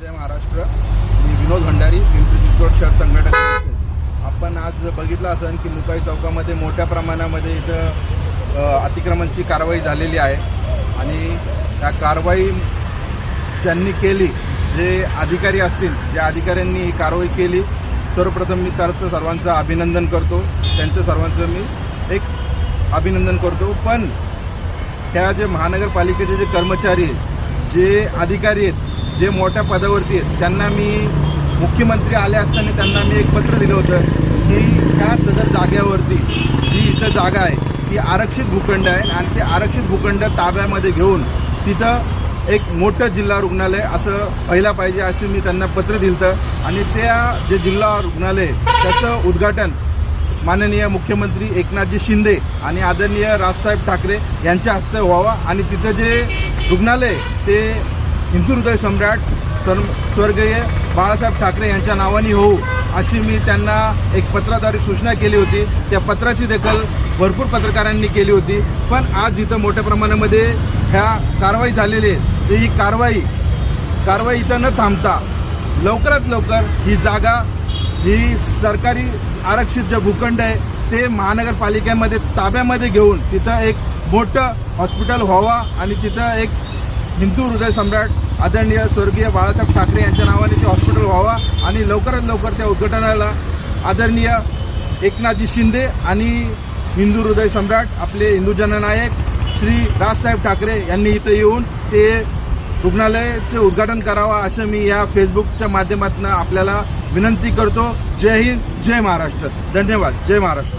जय महाराष्ट्र. मी विनोद भंडारी पिंपरी चिंचवड शहर संघटक आपण आज बघितलं असेल की मुकाई चौकामध्ये मोठ्या प्रमाणामध्ये इथं अतिक्रमणची कारवाई झालेली आहे. आणि त्या कारवाई ज्यांनी केली जे अधिकारी असतील ज्या अधिकाऱ्यांनी ही कारवाई केली सर्वप्रथम मी त्याचं सर्वांचं अभिनंदन करतो. त्यांचं सर्वांचं मी एक अभिनंदन करतो. पण ह्या जे महानगरपालिकेचे जे कर्मचारी आहेत जे अधिकारी आहेत जे मोठ्या पदावरती आहेत त्यांना मी मुख्यमंत्री आले असताना त्यांना मी एक पत्र दिलं होतं की त्या सदर जाग्यावरती जी इथं जागा आहे ती आरक्षित भूखंड आहे आणि ते आरक्षित भूखंड ताब्यामध्ये घेऊन तिथं एक मोठं जिल्हा रुग्णालय असं व्हायला पाहिजे असे मी त्यांना पत्र दिलं आणि त्या जे जिल्हा रुग्णालय आहे, त्याचं उद्घाटन माननीय मुख्यमंत्री एकनाथजी शिंदे आणि आदरणीय राजसाहेब ठाकरे यांच्या हस्ते व्हावा. आणि तिथं जे रुग्णालय ते हिंदू हृदय सम्राट सर स्वर्गीय बाळासाहेब ठाकरे यांच्या नावाने होऊ अशी मी त्यांना एक पत्राद्वारे सूचना केली होती. त्या पत्राची दखल भरपूर पत्रकारांनी केली होती. पण आज इथं मोठ्या प्रमाणामध्ये ह्या कारवाई झालेली आहे. ही कारवाई कारवाई इथं न थांबता लवकरात लवकर ही जागा ही सरकारी आरक्षित जे भूखंड आहे ते महानगरपालिकेमध्ये ताब्यामध्ये घेऊन तिथं एक मोठं हॉस्पिटल व्हावा आणि तिथं एक हिंदू हृदय सम्राट आदरणीय स्वर्गीय बाळासाहेब ठाकरे यांच्या नावाने ते हॉस्पिटल व्हावा आणि लवकरात लवकर त्या उद्घाटनाला आदरणीय एकनाथजी शिंदे आणि हिंदू हृदय सम्राट आपले हिंदू जननायक श्री राजसाहेब ठाकरे यांनी इथं येऊन ते रुग्णालयाचे उद्घाटन करावं असं मी या फेसबुकच्या माध्यमातून आपल्याला विनंती करतो. जय हिंद जय महाराष्ट्र. धन्यवाद. जय महाराष्ट्र.